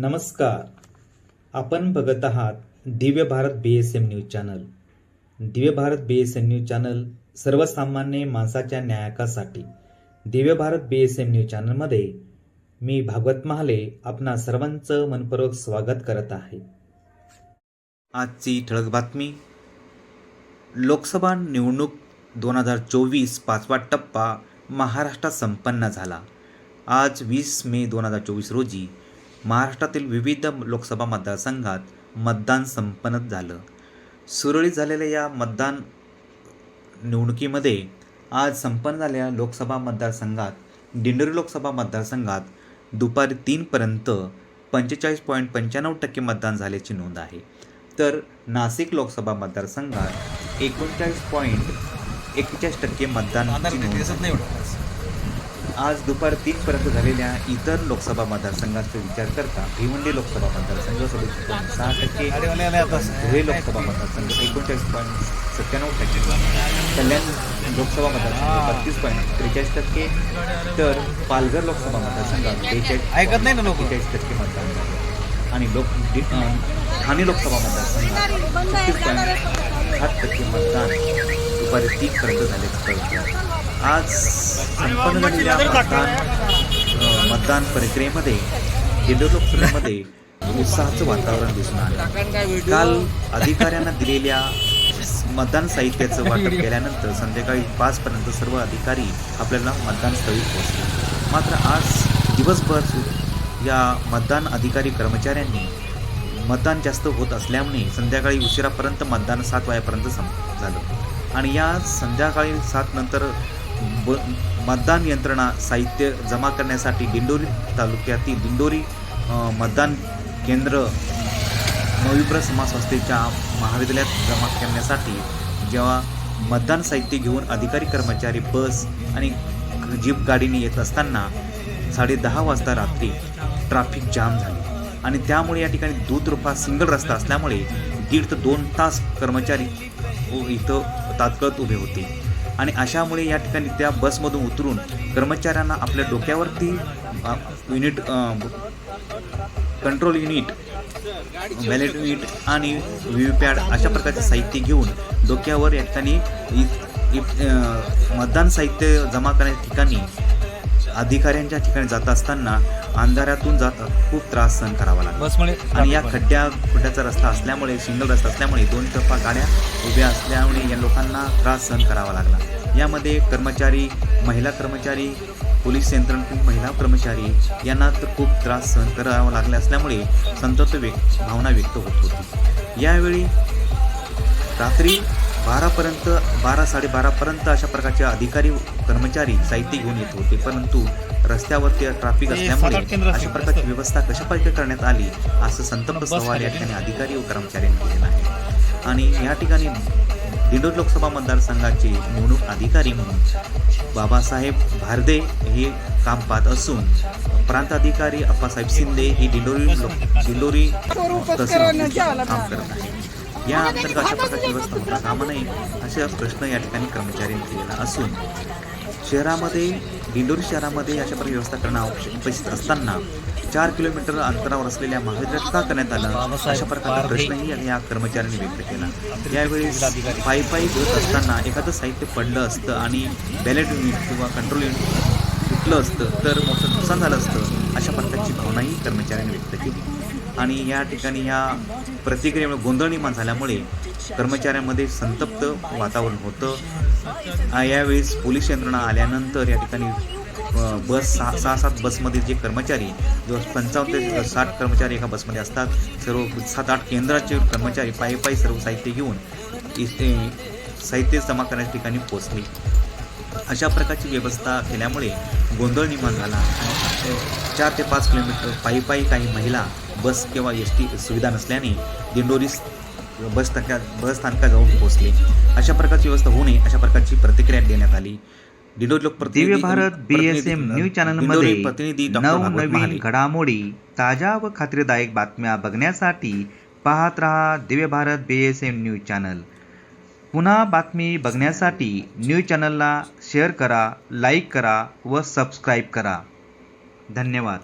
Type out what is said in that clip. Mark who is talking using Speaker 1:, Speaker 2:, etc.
Speaker 1: नमस्कार. आपण बघत आहात Divya Bharat B S M news channel. Divya Bharat B S M news channel सर्वसामान्य माणसाच्या न्यायकासाठी Divya Bharat B S M news चॅनलमध्ये मी भागवत महाले आपणा सर्वांचं मनपूर्वक स्वागत करत आहे. आजची ठळक बातमी. लोकसभा निवडणूक दोन हजार चोवीस पाचवा टप्पा महाराष्ट्रात संपन्न झाला. आज वीस मे दोन हजार चोवीस रोजी महाराष्ट्रातील विविध लोकसभा मतदारसंघात मतदान संपन्न झालं. सुरळीत झालेल्या या मतदान निवडणुकीमध्ये आज संपन्न झालेल्या लोकसभा मतदारसंघात दिंडोरी लोकसभा मतदारसंघात दुपारी तीनपर्यंत पंचेचाळीस पॉईंट पंच्याण्णव टक्के मतदान झाल्याची नोंद आहे. तर नाशिक लोकसभा मतदारसंघात एकोणचाळीस पॉईंट एक्केचाळीस टक्के मतदान आज दुपार तीनपर्यंत झालेल्या इतर लोकसभा मतदारसंघाचा विचार करता भिवंडी लोकसभा मतदारसंघ सदतीस पॉईंट सहा टक्के धुळे लोकसभा मतदारसंघ एकोणचाळीस पॉईंट सत्त्याण्णव टक्के कल्याण लोकसभा मतदारसंघ बत्तीस पॉईंट त्रेचाळीस टक्के तर पालघर लोकसभा मतदारसंघात बेचाळीस
Speaker 2: ऐकत नाही ना लोकं.
Speaker 1: बेचाळीस टक्के मतदान झालं. आणि लोक ठाणे लोकसभा मतदारसंघात छत्तीस पॉईंट सात टक्के मतदान दुपारी तीनपर्यंत झाल्याचं कळतं आज संपन्न झालेल्या मतदान मतदान प्रक्रियेमध्ये दिंडोरी लोकसभेमध्ये उत्साहाचं वातावरण दिसून आलं. काल अधिकाऱ्यांना दिलेल्या मतदान साहित्याचं वाटप केल्यानंतर संध्याकाळी पाचपर्यंत सर्व अधिकारी आपल्याला मतदानस्थळी पोहोचले. मात्र आज दिवसभर या मतदान अधिकारी कर्मचाऱ्यांनी मतदान जास्त होत असल्यामुळे संध्याकाळी उशिरापर्यंत मतदान सात वाजेपर्यंत सं झालं. आणि या संध्याकाळी सात नंतर ब मतदान यंत्रणा साहित्य जमा करण्यासाठी दिंडोरी तालुक्यातील दिंडोरी मतदान केंद्र नवीप्र समाज संस्थेच्या महाविद्यालयात जमा करण्यासाठी जेव्हा मतदान साहित्य घेऊन अधिकारी कर्मचारी बस आणि जीप गाडीने येत असताना साडे दहा वाजता रात्री ट्रॅफिक जाम झाली आणि त्यामुळे या ठिकाणी दूध रुपा सिंगल रस्ता असल्यामुळे दीड ते दोन तास कर्मचारी इथं तात्काळ उभे होते. आणि अशामुळे या ठिकाणी त्या बसमधून उतरून कर्मचाऱ्यांना आपल्या डोक्यावरती unit control unit ballot unit आणि व्ही व्ही पॅड अशा प्रकारचे साहित्य घेऊन डोक्यावर या ठिकाणी इ- मतदान साहित्य जमा करण्याच्या ठिकाणी अधिकाऱ्यांच्या ठिकाणी जात असताना अंधारातून जात खूप त्रास सहन करावा लागला आणि या खड्ड्या खड्ड्याचा रस्ता असल्यामुळे सिंगल रस्ता असल्यामुळे दोन टप्पा गाड्या उभ्या असल्यामुळे या लोकांना त्रास सहन करावा लागला. यामध्ये कर्मचारी महिला कर्मचारी पोलीस यंत्रणेतील महिला कर्मचारी यांना तर खूप त्रास सहन करावा लागले असल्यामुळे संतप्त व्यक्त भावना व्यक्त होत होती. यावेळी रात्री बारापर्यंत बारा साडेबारापर्यंत अशा प्रकारचे अधिकारी कर्मचारी साहित्य घेऊन येत होते. परंतु रस्त्यावरती ट्रॅफिक असल्यामुळे अशा. प्रकारची व्यवस्था कशा प्रकारे करण्यात आली असं संतप्त सवाल या ठिकाणी अधिकारी व कर्मचाऱ्यांनी केलेला आहे. आणि या ठिकाणी दिंडोरी लोकसभा मतदारसंघाचे निवडणूक अधिकारी म्हणून बाबासाहेब भारदे हे काम पाहत असून प्रांत अधिकारी अप्पासाहेब शिंदे हे दिंडोरी लोक दिंडोरी काम करत आहे या अंतर्गत अशा प्रकारची व्यवस्था होता कामा नये असे प्रश्न या ठिकाणी कर्मचाऱ्यांनी केलेला असून शहरामध्ये दिंडोरी शहरामध्ये अशा प्रकारे व्यवस्था करणं आवश्यक अपेक्षित असताना चार किलोमीटर अंतरावर असलेल्या महाविद्यालयात का करण्यात आलं? अशा प्रकारचा प्रश्नही या कर्मचाऱ्यांनी व्यक्त केला. यावेळी पायी पायी घेत असताना एखादं साहित्य पडलं असतं आणि बॅलेट युनिट किंवा कंट्रोल युनिट तुटलं असतं तर मोठं नुकसान झालं असतं अशा प्रकारची भावनाही कर्मचाऱ्यांनी व्यक्त केली. आणि या ठिकाणी ह्या प्रतिक्रियेमुळे गोंधळ निर्माण झाल्यामुळे कर्मचाऱ्यांमध्ये संतप्त वातावरण होतं. यावेळेस पोलीस यंत्रणा आल्यानंतर या ठिकाणी बस सहा सहा सात बसमध्ये जे कर्मचारी जो पंचावन्न ते साठ कर्मचारी एका बसमध्ये असतात सर्व सात आठ केंद्राचे कर्मचारी पायी पायी सर्व साहित्य घेऊन इथे साहित्य जमा करण्याच्या ठिकाणी पोचले अशा प्रकारची व्यवस्था केल्यामुळे गोंधळ निर्माण झाला. चार ते पाच किलोमीटर पायी पायी काही महिला बस किंवा एस टी सुविधा नसल्याने दिंडोरी बस स्थानका बस स्थानका जाऊन पोहोचले. अशा प्रकारची व्यवस्था होऊ नये अशा प्रकारची प्रतिक्रिया देण्यात आली. दिंडोरी लोक
Speaker 3: दिव्य भारत बीएसएम न्यूज चॅनलमध्ये
Speaker 1: प्रतिनिधी
Speaker 3: नवनवीन घडामोडी ताज्या व खात्रीदायक बातम्या बघण्यासाठी पाहत रहा Divya Bharat BSM news channel. पुन्हा बातमी बघण्यासाठी न्यूज चॅनलला शेअर करा लाईक करा व सबस्क्राईब करा. धन्यवाद.